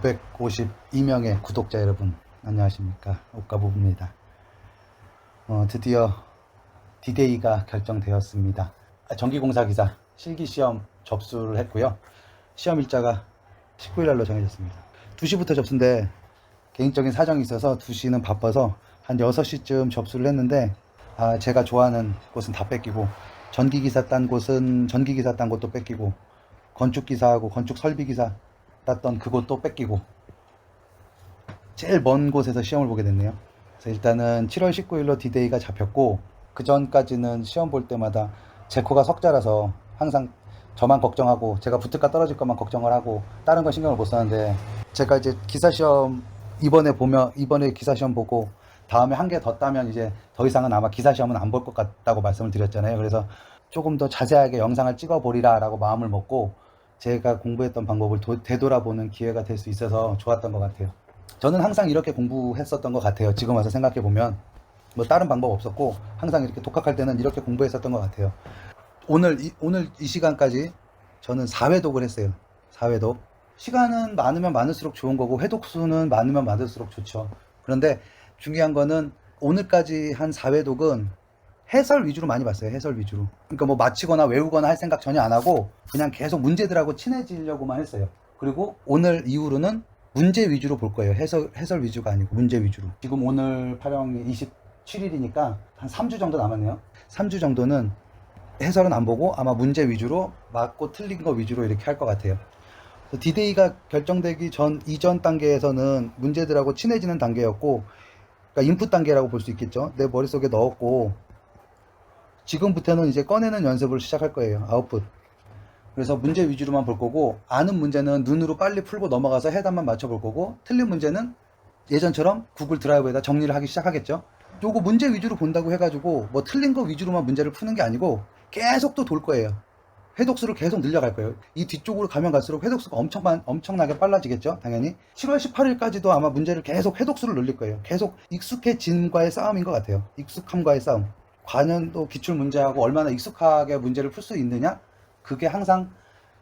952명의 구독자 여러분 안녕하십니까? 옥가부부입니다. 어, 드디어 디데이가 결정되었습니다. 아, 전기공사 기사 실기시험 접수를 했고요. 시험 일자가 19일날로 정해졌습니다. 2시부터 접수인데 개인적인 사정이 있어서 2시는 바빠서 한 6시쯤 접수를 했는데 아, 제가 좋아하는 곳은 다 뺏기고 전기기사 딴 곳은 전기기사 딴 곳도 뺏기고 건축기사하고 건축설비기사 땄던 그곳도 뺏기고 제일 먼 곳에서 시험을 보게 됐네요. 그래서 일단은 7월 19일로 디데이가 잡혔고 그 전까지는 시험 볼 때마다 제 코가 석자라서 항상 저만 걱정하고 제가 붙을까 떨어질 것만 걱정을 하고 다른 건 신경을 못 썼는데 제가 이제 기사 시험 이번에 보면 이번에 기사 시험 보고 다음에 한 개 더 따면 이제 더 이상은 아마 기사 시험은 안 볼 것 같다고 말씀을 드렸잖아요. 그래서 조금 더 자세하게 영상을 찍어 보리라라고 마음을 먹고 제가 공부했던 방법을 도- 되돌아보는 기회가 될 수 있어서 좋았던 것 같아요. 저는 항상 이렇게 공부했었던 것 같아요. 지금 와서 생각해 보면 뭐 다른 방법 없었고 항상 이렇게 독학할 때는 이렇게 공부했었던 것 같아요. 오늘 이, 오늘 이 시간까지 저는 4회독을 했어요. 4회독. 시간은 많으면 많을수록 좋은 거고 회독 수는 많으면 많을수록 좋죠. 그런데 중요한 거는 오늘까지 한 4회독은 해설 위주로 많이 봤어요. 해설 위주로. 그러니까 뭐 맞히거나 외우거나 할 생각 전혀 안 하고 그냥 계속 문제들하고 친해지려고만 했어요. 그리고 오늘 이후로는 문제 위주로 볼 거예요. 해설 해설 위주가 아니고 문제 위주로. 지금 오늘 파령이 27일이니까 한 3주 정도 남았네요. 3주 정도는 해설은 안 보고 아마 문제 위주로 맞고 틀린 거 위주로 이렇게 할 것 같아요. 디데이가 결정되기 전 이전 단계에서는 문제들하고 친해지는 단계였고 그러니까 인풋 단계라고 볼 수 있겠죠. 내 머릿속에 넣었고 지금부터는 이제 꺼내는 연습을 시작할 거예요. 아웃풋. 그래서 문제 위주로만 볼 거고 아는 문제는 눈으로 빨리 풀고 넘어가서 해답만 맞춰 볼 거고 틀린 문제는 예전처럼 구글 드라이브에다 정리를 하기 시작하겠죠. 요거 문제 위주로 본다고 해가지고 뭐 틀린 거 위주로만 문제를 푸는 게 아니고 계속 또 돌 거예요. 회독수를 계속 늘려갈 거예요. 이 뒤쪽으로 가면 갈수록 회독수가 엄청, 엄청나게 빨라지겠죠. 당연히. 7월 18일까지도 아마 문제를 계속 회독수를 늘릴 거예요. 계속 익숙해짐과의 싸움인 것 같아요. 익숙함과의 싸움. 과년도 기출 문제하고 얼마나 익숙하게 문제를 풀 수 있느냐? 그게 항상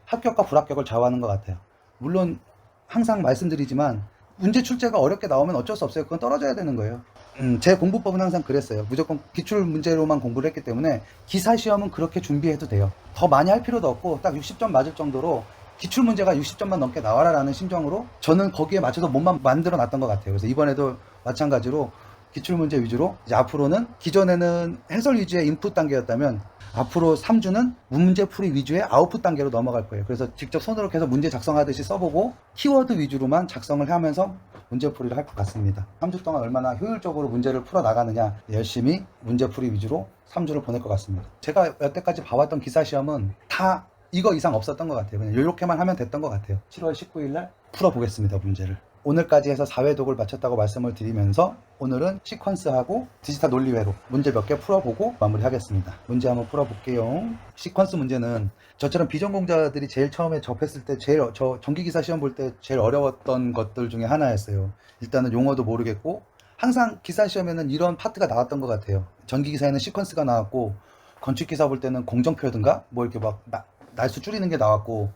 합격과 불합격을 좌우하는 것 같아요. 물론 항상 말씀드리지만 문제 출제가 어렵게 나오면 어쩔 수 없어요. 그건 떨어져야 되는 거예요. 음, 제 공부법은 항상 그랬어요. 무조건 기출 문제로만 공부를 했기 때문에 기사 시험은 그렇게 준비해도 돼요. 더 많이 할 필요도 없고 딱 60점 맞을 정도로 기출 문제가 60점만 넘게 나와라라는 심정으로 저는 거기에 맞춰서 몸만 만들어 놨던 것 같아요. 그래서 이번에도 마찬가지로 기출 문제 위주로 이제 앞으로는 기존에는 해설 위주의 인풋 단계였다면 앞으로 3주는 문제 풀이 위주의 아웃풋 단계로 넘어갈 거예요. 그래서 직접 손으로 계속 문제 작성하듯이 써보고 키워드 위주로만 작성을 하면서 문제 풀이를 할 것 같습니다. 3주 동안 얼마나 효율적으로 문제를 풀어 나가느냐 열심히 문제 풀이 위주로 3주를 보낼 것 같습니다. 제가 여태까지 봐왔던 기사 시험은 다 이거 이상 없었던 것 같아요. 그냥 이렇게만 하면 됐던 것 같아요. 7월 19일 날 풀어보겠습니다. 문제를. 오늘까지 해서 4회 독을 마쳤다고 말씀을 드리면서 오늘은 시퀀스하고 디지털 논리회로 문제 몇 개 풀어보고 마무리하겠습니다. 문제 한번 풀어볼게요. 시퀀스 문제는 저처럼 비전공자들이 제일 처음에 접했을 때 제일 어- 저 전기기사 시험 볼 때 제일 어려웠던 것들 중에 하나였어요. 일단은 용어도 모르겠고 항상 기사 시험에는 이런 파트가 나왔던 것 같아요. 전기기사에는 시퀀스가 나왔고 건축기사 볼 때는 공정표든가 뭐 이렇게 막 나- 날수 줄이는 게 나왔고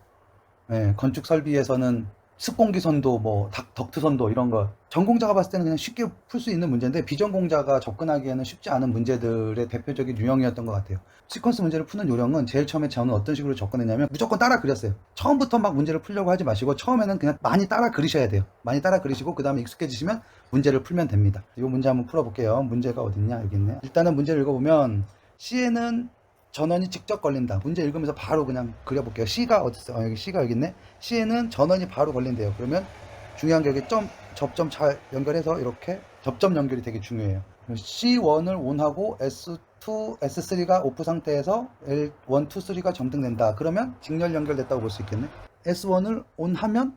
예, 건축 설비에서는 습공기선도 뭐 닥- 덕트선도 이런 거 전공자가 봤을 때는 그냥 쉽게 풀 수 있는 문제인데 비전공자가 접근하기에는 쉽지 않은 문제들의 대표적인 유형이었던 것 같아요. 시퀀스 문제를 푸는 요령은 제일 처음에 저는 어떤 식으로 접근했냐면 무조건 따라 그렸어요. 처음부터 막 문제를 풀려고 하지 마시고 처음에는 그냥 많이 따라 그리셔야 돼요. 많이 따라 그리시고 그 다음에 익숙해지시면 문제를 풀면 됩니다. 이 문제 한번 풀어볼게요. 문제가 어딨냐 여기 있네. 일단은 문제를 읽어보면 C에는 전원이 직접 걸린다. 문제 읽으면서 바로 그냥 그려볼게요. C가 어딨어? 어, 여기 C가 여기 있네. C에는 전원이 바로 걸린대요. 그러면 중요한 게 여기 점, 접점 잘 연결해서 이렇게 접점 연결이 되게 중요해요. C1을 온하고 S2, S3가 오프 상태에서 L1, 2, 3가 점등된다. 그러면 직렬 연결됐다고 볼 수 있겠네. S1을 온하면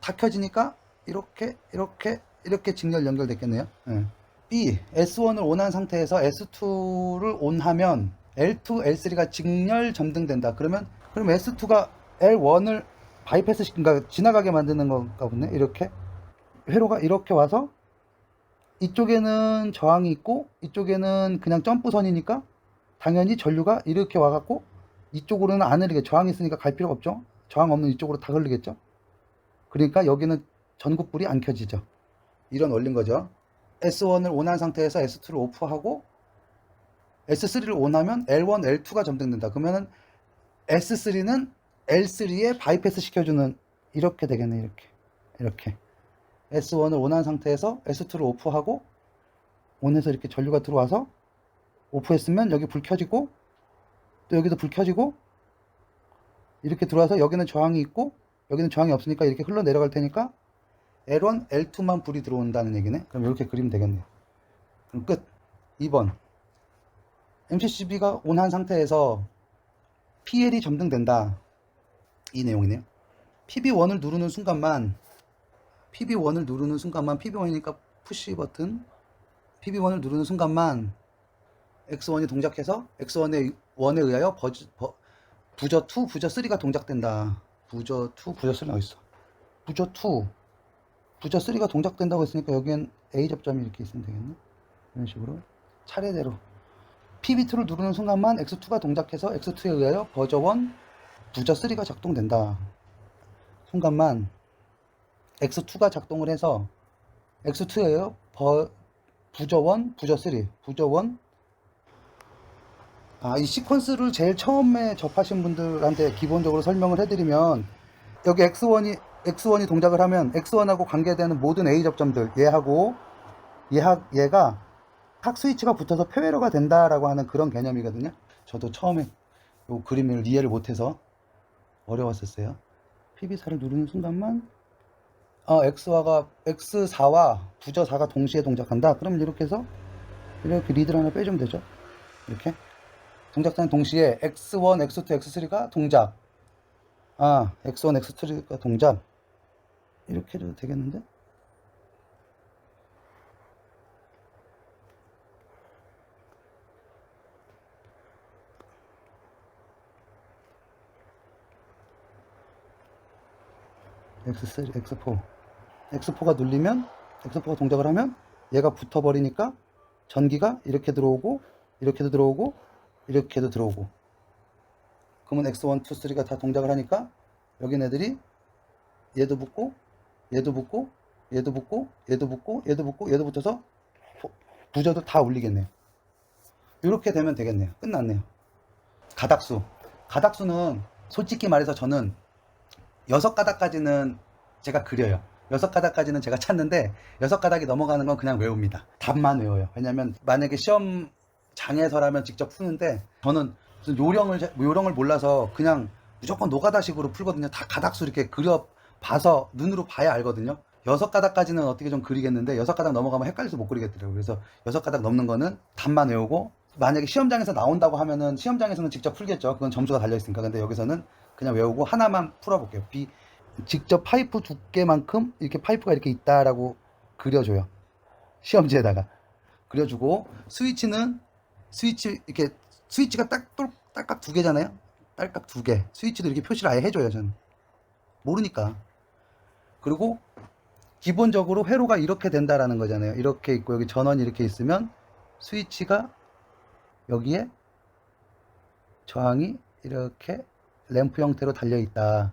다 켜지니까 이렇게, 이렇게, 이렇게 직렬 연결됐겠네요. 예. B, S1을 온한 상태에서 S2를 온하면 L2, L3가 직렬 점등된다. 그러면 그럼 S2가 L1을 바이패스 시킨가 지나가게 만드는 건가 보네. 이렇게 회로가 이렇게 와서 이쪽에는 저항이 있고 이쪽에는 그냥 점프선이니까 당연히 전류가 이렇게 와갖고 이쪽으로는 안 흐르게 저항이 있으니까 갈 필요가 없죠. 저항 없는 이쪽으로 다 흐르겠죠. 그러니까 여기는 전국불이 안 켜지죠. 이런 원리인 거죠. S1을 온한 상태에서 S2를 오프하고 S3를 온하면 L1, L2가 점등된다. 그러면은 S3는 L3에 바이패스 시켜주는 이렇게 되겠네. 이렇게 이렇게 S1을 온한 상태에서 S2를 오프하고 온에서 이렇게 전류가 들어와서 오프했으면 여기 불 켜지고 또 여기도 불 켜지고 이렇게 들어와서 여기는 저항이 있고 여기는 저항이 없으니까 이렇게 흘러 내려갈 테니까 L1, L2만 불이 들어온다는 얘기네. 그럼 이렇게 그리면 되겠네요. 그럼 끝. 2번. MCCB가 온한 상태에서 PL이 점등된다. 이 내용이네요. PB1을 누르는 순간만 PB1을 누르는 순간만 PB1이니까 푸시 버튼 PB1을 누르는 순간만 X1이 동작해서 X1의 1에 의하여 버즈, 버, 부저 2, 부저 3가 동작된다. 부저 2, 부저 3가 어딨어? 부저 2, 부저 3가 동작된다고 했으니까 여기엔 A 접점이 이렇게 있으면 되겠네. 이런 식으로 차례대로 PB2를 누르는 순간만 X2가 동작해서 X2에 의하여 버저 1, 부저 3가 작동된다. 순간만 X2가 작동을 해서 X2에 의하여 버, 부저 1, 부저 3, 부저 1, 아, 이 시퀀스를 제일 처음에 접하신 분들한테 기본적으로 설명을 해드리면 여기 X1이 X1이 동작을 하면 X1하고 관계되는 모든 A 접점들 얘하고 얘하, 얘가 각 스위치가 붙어서 표회로가 된다라고 하는 그런 개념이거든요. 저도 처음에 이 그림을 이해를 못해서 어려웠었어요. PB4를 누르는 순간만 아, X화가 X4와 부저 4가 동시에 동작한다. 그러면 이렇게 해서 이렇게 리드를 하나 빼주면 되죠. 이렇게 동작하는 동시에 X1, X2, X3가 동작. 아, X1, X2가 동작. 이렇게 해도 되겠는데? X3, X4. X4가 눌리면, X4가 동작을 하면 얘가 붙어버리니까 전기가 이렇게 들어오고, 이렇게도 들어오고, 이렇게도 들어오고. 그러면 X1, 2, 3가 다 동작을 하니까 여긴 애들이 얘도 붙고, 얘도 붙고, 얘도 붙고, 얘도 붙고, 얘도 붙고, 얘도 붙어서 부- 부저도 다 울리겠네요. 이렇게 되면 되겠네요. 끝났네요. 가닥수. 가닥수는 솔직히 말해서 저는 여섯 가닥까지는 제가 그려요. 여섯 가닥까지는 제가 찾는데 여섯 가닥이 넘어가는 건 그냥 외웁니다. 답만 외워요. 왜냐면 만약에 시험 장에서라면 직접 푸는데 저는 요령을 자- 요령을 몰라서 그냥 무조건 노가다식으로 풀거든요. 다 가닥수 이렇게 그려 봐서 눈으로 봐야 알거든요. 여섯 가닥까지는 어떻게 좀 그리겠는데 여섯 가닥 넘어가면 헷갈려서 못 그리겠더라고요. 그래서 여섯 가닥 넘는 거는 답만 외우고 만약에 시험장에서 나온다고 하면은 시험장에서는 직접 풀겠죠. 그건 점수가 달려 있으니까. 근데 여기서는 그냥 외우고 하나만 풀어볼게요. 비 직접 파이프 두께만큼 이렇게 파이프가 이렇게 있다라고 그려줘요. 시험지에다가 그려주고 스위치는 스위치 이렇게 스위치가 딱 똘- 딸깍 두 개잖아요. 딸깍 두 개. 스위치도 이렇게 표시를 아예 해줘요. 저는 모르니까. 그리고 기본적으로 회로가 이렇게 된다라는 거잖아요. 이렇게 있고 여기 전원이 이렇게 있으면 스위치가 여기에 저항이 이렇게 램프 형태로 달려 있다.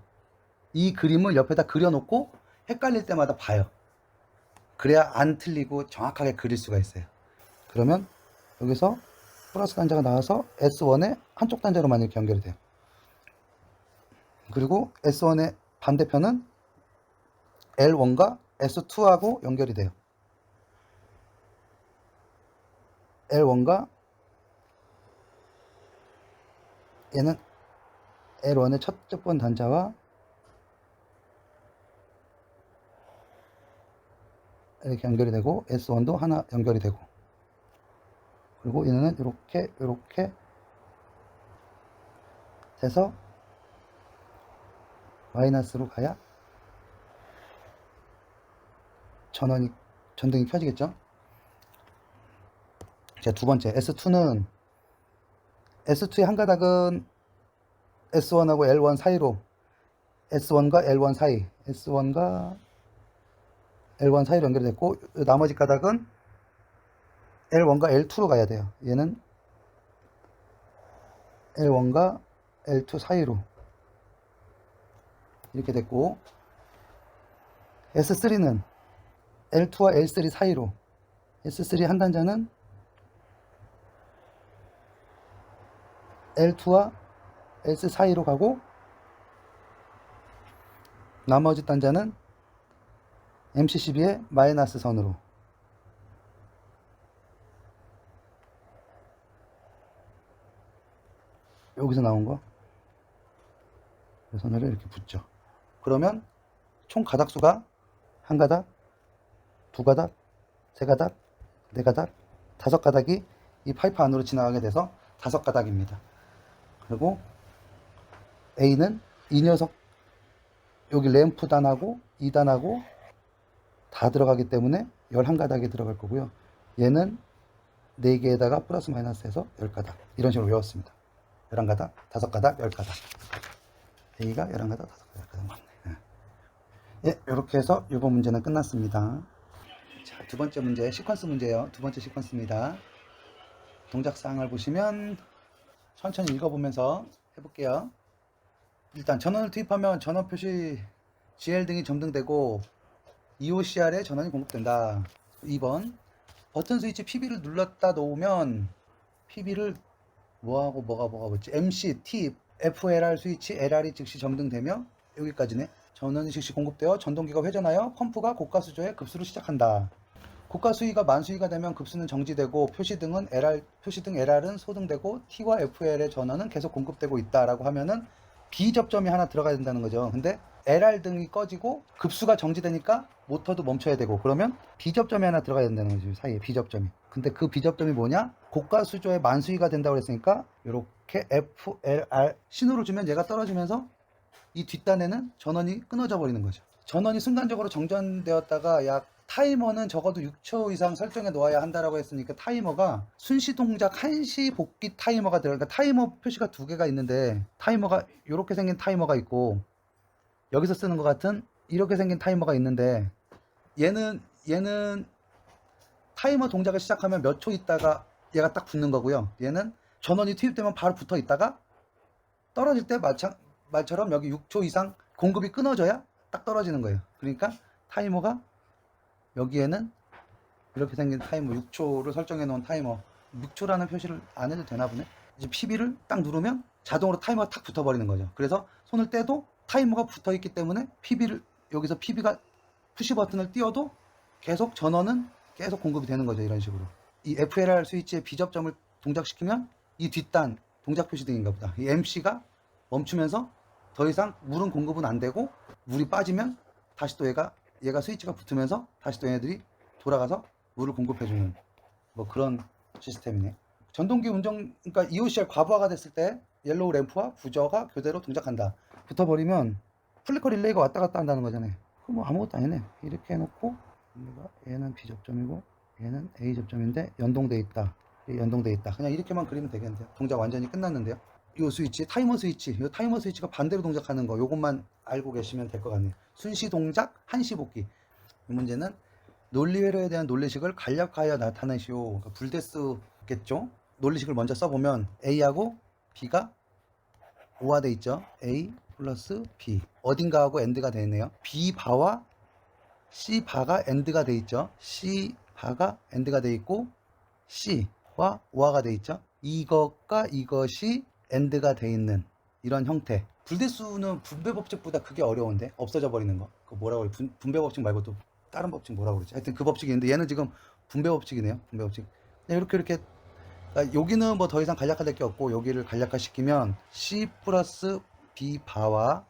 이 그림을 옆에다 그려놓고 헷갈릴 때마다 봐요. 그래야 안 틀리고 정확하게 그릴 수가 있어요. 그러면 여기서 플러스 단자가 나와서 S1의 한쪽 단자로만 이렇게 연결이 돼요. 그리고 S1의 반대편은 L1과 S2하고 연결이 돼요. L1과 얘는 L1의 첫째 번 단자와 이렇게 연결이 되고 S1도 하나 연결이 되고 그리고 얘는 이렇게 이렇게 돼서 마이너스로 가야 전원이 전등이 켜지겠죠? 자, 두 번째 S2는 S2의 한 가닥은 S1하고 L1 사이로 S1과 L1 사이 S1과 L1 사이로 연결됐고 나머지 가닥은 L1과 L2로 가야 돼요. 얘는 L1과 L2 사이로 이렇게 됐고 S3는 L2와 L3 사이로 S3 한 단자는 L2와 S 사이로 가고 나머지 단자는 MC12의 마이너스 선으로 여기서 나온 거이 선을 이렇게 붙죠. 그러면 총 가닥수가 한 가닥, 두 가닥, 세 가닥, 네 가닥, 다섯 가닥이 이 파이프 안으로 지나가게 돼서 다섯 가닥입니다. 그리고 A는 이 녀석 여기 램프 단하고 2단하고 다 들어가기 때문에 11가닥이 들어갈 거고요. 얘는 4개에다가 플러스 마이너스 해서 10가닥 이런 식으로 외웠습니다. 11가닥, 5가닥, 10가닥 A가 11가닥, 5가닥, 10가닥 맞네. 예, 예, 이렇게 해서 이번 문제는 끝났습니다. 자, 두 번째 문제 시퀀스 문제예요. 두 번째 시퀀스입니다. 동작사항을 보시면 천천히 읽어보면서 해볼게요. 일단 전원을 투입하면 전원 표시 GL 등이 점등되고 EOCR에 전원이 공급된다. 2번 버튼 스위치 PB를 눌렀다 놓으면 PB를 뭐하고 뭐가 뭐가 뭐지 MC, T, FLR 스위치 LR이 즉시 점등되며 여기까지네. 전원이 즉시 공급되어 전동기가 회전하여 펌프가 고가 수조에 급수를 시작한다. 고가 수위가 만수위가 되면 급수는 정지되고 표시등은 LR 표시등 LR은 소등되고 T와 FL의 전원은 계속 공급되고 있다라고 하면은 비접점이 하나 들어가야 된다는 거죠. 근데 LR 등이 꺼지고 급수가 정지되니까 모터도 멈춰야 되고 그러면 비접점이 하나 들어가야 된다는 거죠. 사이에 비접점이. 근데 그 비접점이 뭐냐? 고가 수조의 만수위가 된다고 그랬으니까 이렇게 FLR 신호를 주면 얘가 떨어지면서 이 뒷단에는 전원이 끊어져 버리는 거죠. 전원이 순간적으로 정전되었다가 약 타이머는 적어도 6초 이상 설정해 놓아야 한다라고 했으니까 타이머가 순시 동작 한시 복귀 타이머가 들어가 그러니까 타이머 표시가 두 개가 있는데 타이머가 이렇게 생긴 타이머가 있고 여기서 쓰는 것 같은 이렇게 생긴 타이머가 있는데 얘는 얘는 타이머 동작을 시작하면 몇 초 있다가 얘가 딱 붙는 거고요. 얘는 전원이 투입되면 바로 붙어 있다가 떨어질 때 말처럼 여기 6초 이상 공급이 끊어져야 딱 떨어지는 거예요. 그러니까 타이머가 여기에는 이렇게 생긴 타이머 6초를 설정해 놓은 타이머 6초라는 표시를 안 해도 되나 보네. 이제 PB를 딱 누르면 자동으로 타이머가 탁 붙어 버리는 거죠. 그래서 손을 떼도 타이머가 붙어 있기 때문에 PB를 여기서 PB가 푸시 버튼을 띄워도 계속 전원은 계속 공급이 되는 거죠. 이런 식으로. 이 FLR 스위치의 비접점을 동작시키면 이 뒷단 동작 표시 등인가 보다. 이 MC가 멈추면서 더 이상 물은 공급은 안 되고 물이 빠지면 다시 또 얘가 얘가 스위치가 붙으면서 다시 또 얘네들이 돌아가서 물을 공급해주는 뭐 그런 시스템이네. 전동기 운전 그러니까 EOCR 과부하가 됐을 때 옐로우 램프와 부저가 교대로 동작한다. 붙어버리면 플리커 릴레이가 왔다 갔다 한다는 거잖아요. 그거 뭐 아무것도 아니네. 이렇게 해놓고 얘는 B 접점이고 얘는 A 접점인데 연동돼 있다. 연동돼 있다. 그냥 이렇게만 그리면 되겠는데요. 동작 완전히 끝났는데요. 이 스위치, 타이머 스위치, 이 타이머 스위치가 반대로 동작하는 거, 요것만 알고 계시면 될 것 같네요. 순시 동작, 한시 복귀. 이 문제는 논리 회로에 대한 논리식을 간략하여 나타내시오. 그러니까 불대수겠죠? 논리식을 먼저 써보면 A하고 B가 오화돼 있죠. A 플러스 B. 어딘가하고 엔드가 되어 있네요. B 바와 C 바가 엔드가 돼 있죠. C 바가 엔드가 돼 있고 C와 오화가 돼 있죠. 이것과 이것이 엔드가 돼 있는 이런 형태. 불대수는 분배 법칙보다 그게 어려운데 없어져 버리는 거. 그 뭐라고 그래? 분, 분배 법칙 말고 또 다른 법칙 뭐라고 그러지? 하여튼 그 법칙이 있는데 얘는 지금 분배 법칙이네요. 분배 법칙. 그냥 이렇게 이렇게 그러니까 여기는 뭐 더 이상 간략화될 게 없고 여기를 간략화시키면 C 플러스 B 바와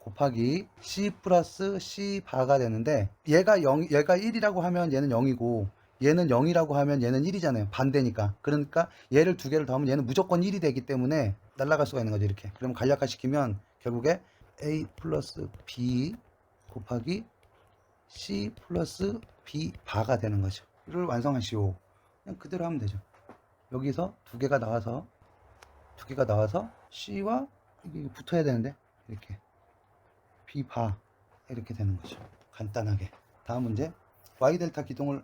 곱하기 C 플러스 C 바가 되는데 얘가 0 얘가 1이라고 하면 얘는 0이고 얘는 0이라고 하면 얘는 1이잖아요. 반대니까. 그러니까 얘를 두 개를 더하면 얘는 무조건 1이 되기 때문에 날아갈 수가 있는 거죠. 이렇게. 그럼 간략화 시키면 결국에 A 플러스 B 곱하기 C 플러스 B 바가 되는 거죠. 이를 완성하시오. 그냥 그대로 하면 되죠. 여기서 두 개가 나와서 두 개가 나와서 C와 이게 붙어야 되는데 이렇게 B 바 이렇게 되는 거죠. 간단하게. 다음 문제. Y 델타 기동을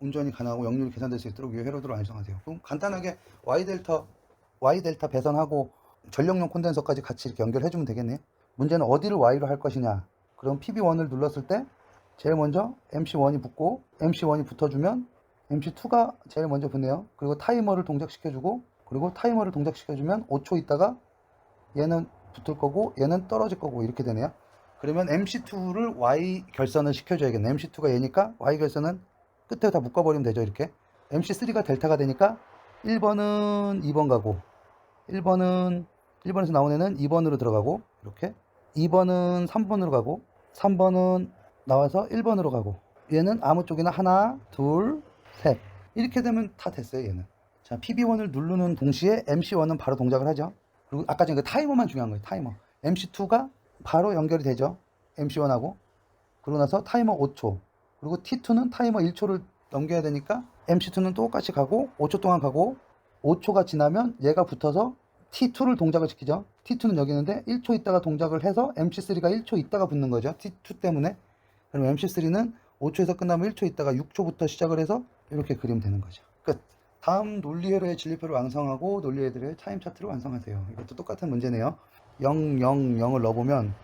운전이 가능하고 역률이 계산될 수 있도록 위에 회로도를 완성하세요. 그럼 간단하게 Y 델타 Y 델타 배선하고 전력용 콘덴서까지 같이 이렇게 연결해 주면 되겠네요. 문제는 어디를 Y로 할 것이냐. 그럼 PB1을 눌렀을 때 제일 먼저 MC1이 붙고 MC1이 붙어주면 MC2가 제일 먼저 붙네요. 그리고 타이머를 동작시켜주고 그리고 타이머를 동작시켜주면 5초 있다가 얘는 붙을 거고 얘는 떨어질 거고 이렇게 되네요. 그러면 MC2를 Y 결선을 시켜줘야겠네. MC2가 얘니까 Y 결선은 끝에 다 묶어버리면 되죠. 이렇게. MC3가 델타가 되니까 1번은 2번 가고 1번은 1번에서 나온 애는 2번으로 들어가고 이렇게? 2번은 3번으로 가고 3번은 나와서 1번으로 가고. 얘는 아무 쪽이나 하나 둘셋. 이렇게 되면 다 됐어요 얘는. 자 PB1을 누르는 동시에 MC1은 바로 동작을 하죠. 그리고 아까 전에 그 타이머만 중요한 거예요 타이머. MC2가 바로 연결이 되죠 MC1하고. 그러고 나서 타이머 5초 그리고 T2는 타이머 1초를 넘겨야 되니까 MC2는 똑같이 가고 5초 동안 가고 5초가 지나면 얘가 붙어서 T2를 동작을 시키죠. T2는 여기 있는데 1초 있다가 동작을 해서 MC3가 1초 있다가 붙는 거죠. T2 때문에. 그럼 MC3는 5초에서 끝나면 1초 있다가 6초부터 시작을 해서 이렇게 그리면 되는 거죠. 끝. 다음 논리회로의 진리표를 완성하고 논리회들의 타임 차트를 완성하세요. 이것도 똑같은 문제네요. 0, 0, 0을 넣어보면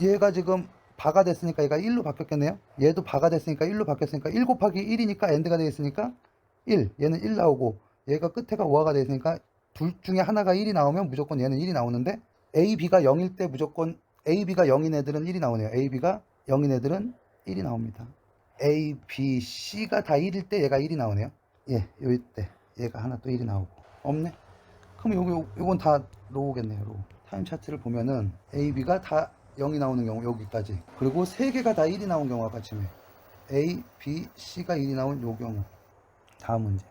얘가 지금 바가 됐으니까 얘가 1로 바뀌었겠네요. 얘도 바가 됐으니까 1로 바뀌었으니까 1 곱하기 1이니까 엔드가 되겠으니까 1. 얘는 1 나오고 얘가 끝에가 5화가 되니까 둘 중에 하나가 1이 나오면 무조건 얘는 1이 나오는데 A, B가 0일 때 무조건 A, B가 0인 애들은 1이 나오네요. A, B가 0인 애들은 1이 나옵니다. A, B, C가 다 1일 때 얘가 1이 나오네요. 예, 요일 때 얘가 하나 또 1이 나오고 없네. 그럼 요거 요건 다 로우겠네요. 로우. 타임 차트를 보면은 A, B가 다 0이 나오는 경우 여기까지. 그리고 세 개가 다 1이 나온 경우가 같이네. A, B, C가 1이 나온 요 경우. 다음 문제.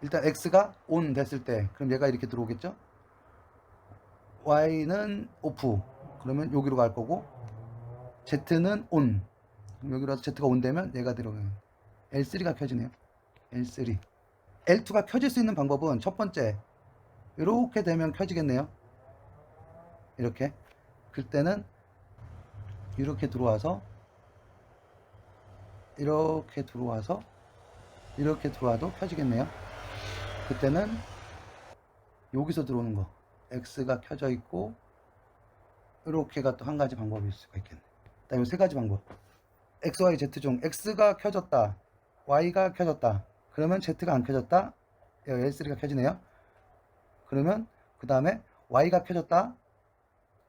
일단 x가 on 됐을 때 그럼 얘가 이렇게 들어오겠죠? Y는 오프 그러면 여기로 갈 거고 z는 on. 여기로 와서 z가 on 되면 얘가 들어가요. L3가 켜지네요. L3 L2가 켜질 수 있는 방법은 첫 번째 이렇게 되면 켜지겠네요. 이렇게. 그때는 이렇게 들어와서 이렇게 들어와서 이렇게 들어와도 켜지겠네요. 그때는 여기서 들어오는 거 X가 켜져 있고 이렇게가 또 한 가지 방법일 수가 있겠네. 다음에 세 가지 방법. X, Y, Z 중 X가 켜졌다 Y가 켜졌다. 그러면 Z가 안 켜졌다? 여기 L3가 켜지네요. 그러면 그 다음에 Y가 켜졌다?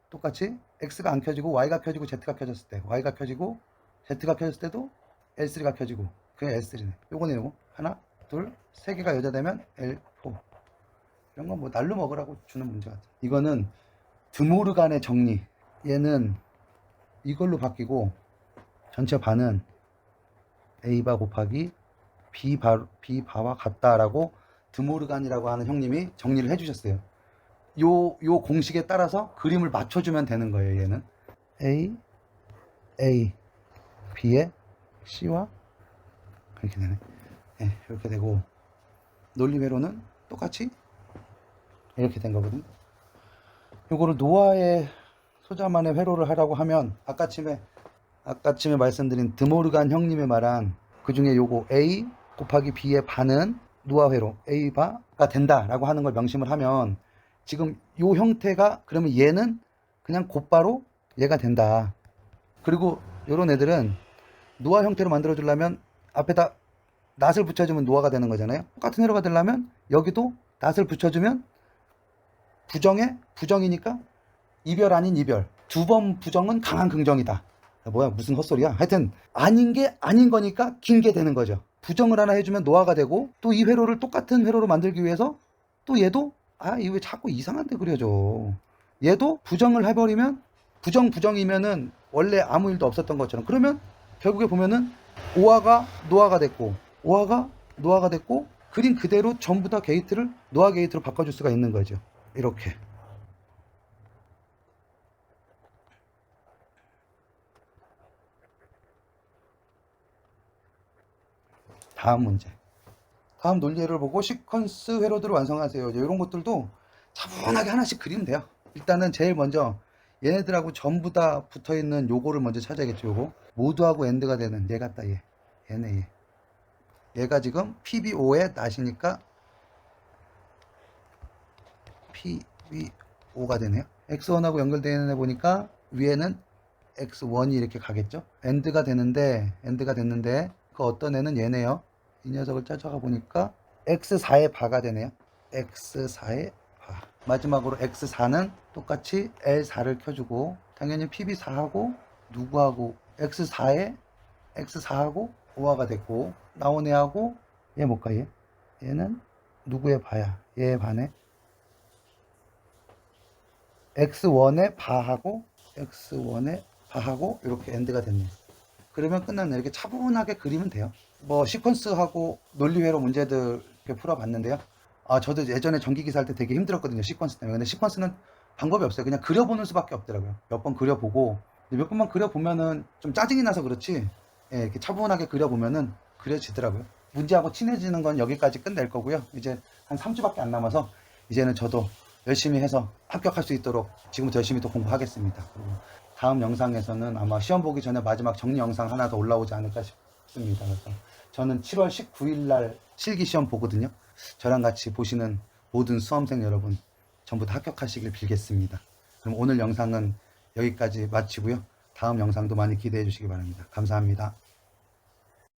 똑같이 X가 안 켜지고 Y가 켜지고 Z가 켜졌을 때 Y가 켜지고 Z가 켜졌을 때도 L3가 켜지고 그게 L3네 요거네 요거 하나 둘, 세 개가 여자 되면 L4. 이런 건 뭐 날로 먹으라고 주는 문제 같아. 이거는 드모르간의 정리. 얘는 이걸로 바뀌고 전체 반은 A바 곱하기 B바, B바와 같다라고 드모르간이라고 하는 형님이 정리를 해주셨어요. 요, 요 공식에 따라서 그림을 맞춰주면 되는 거예요, 얘는. A, A, B의 C와 이렇게 되네. 예, 이렇게 되고 논리회로는 똑같이 이렇게 된 거거든요. 요거를 노아의 소자만의 회로를 하라고 하면 아까쯤에 아까쯤에 말씀드린 드모르간 형님의 말한 그 중에 요거 A 곱하기 B의 반은 노아 회로 A 바가 된다라고 하는 걸 명심을 하면 지금 요 형태가 그러면 얘는 그냥 곧바로 얘가 된다. 그리고 요런 애들은 노아 형태로 만들어 주려면 앞에다 낫을 붙여주면 노아가 되는 거잖아요. 똑같은 회로가 되려면 여기도 낫을 붙여주면 부정에 부정이니까 이별 아닌 이별. 두 번 부정은 강한 긍정이다. 뭐야 무슨 헛소리야. 하여튼 아닌 게 아닌 거니까 긴 게 되는 거죠. 부정을 하나 해주면 노아가 되고 또 이 회로를 똑같은 회로로 만들기 위해서 또 얘도 아 이 왜 자꾸 이상한 데 그려져. 얘도 부정을 해버리면 부정 부정이면은 원래 아무 일도 없었던 것처럼 그러면 결국에 보면은 오아가 노아가 됐고 오아가 노아가 됐고 그림 그대로 전부 다 게이트를 노아 게이트로 바꿔줄 수가 있는 거죠. 이렇게. 다음 문제. 다음 논리를 보고 시퀀스 회로들을 완성하세요. 이런 것들도 차분하게 하나씩 그리면 돼요. 일단은 제일 먼저 얘네들하고 전부 다 붙어 있는 요거를 먼저 찾아야겠죠. 요거 모두하고 엔드가 되는 얘 같다 얘. 얘네 얘. 얘가 지금 PBO의 낫이니까 PBO가 되네요. X1하고 연결되어 있는 애 보니까 위에는 x1이 이렇게 가겠죠? 엔드가 되는데 엔드가 됐는데 그 어떤 애는 얘네요. 이 녀석을 짜져가 보니까 x4의 바가 되네요. x4의 바. 마지막으로 x4는 똑같이 L4를 켜주고 당연히 PB4하고 누구하고 x4에 x4하고 5화가 됐고 나온 애하고 얘 뭘까 얘? 얘는 누구의 바야? 얘의 바네. x1의 바하고 x1의 바하고 이렇게 엔드가 됐네요. 그러면 끝났네. 이렇게 차분하게 그리면 돼요. 뭐 시퀀스하고 논리회로 문제들 풀어봤는데요. 아 저도 예전에 전기 기사 할 때 되게 힘들었거든요. 시퀀스 때문에. 근데 시퀀스는 방법이 없어요. 그냥 그려보는 수밖에 없더라고요. 몇 번 그려보고 몇 번만 그려보면은 좀 짜증이 나서 그렇지. 예, 이렇게 차분하게 그려보면은 그려지더라고요. 문제하고 친해지는 건 여기까지 끝낼 거고요. 이제 한 3주밖에 안 남아서 이제는 저도 열심히 해서 합격할 수 있도록 지금부터 열심히 또 공부하겠습니다. 그리고 다음 영상에서는 아마 시험 보기 전에 마지막 정리 영상 하나 더 올라오지 않을까 싶습니다. 그래서 저는 7월 19일 날 실기 시험 보거든요. 저랑 같이 보시는 모든 수험생 여러분 전부 다 합격하시길 빌겠습니다. 그럼 오늘 영상은 여기까지 마치고요. 다음 영상도 많이 기대해 주시기 바랍니다. 감사합니다.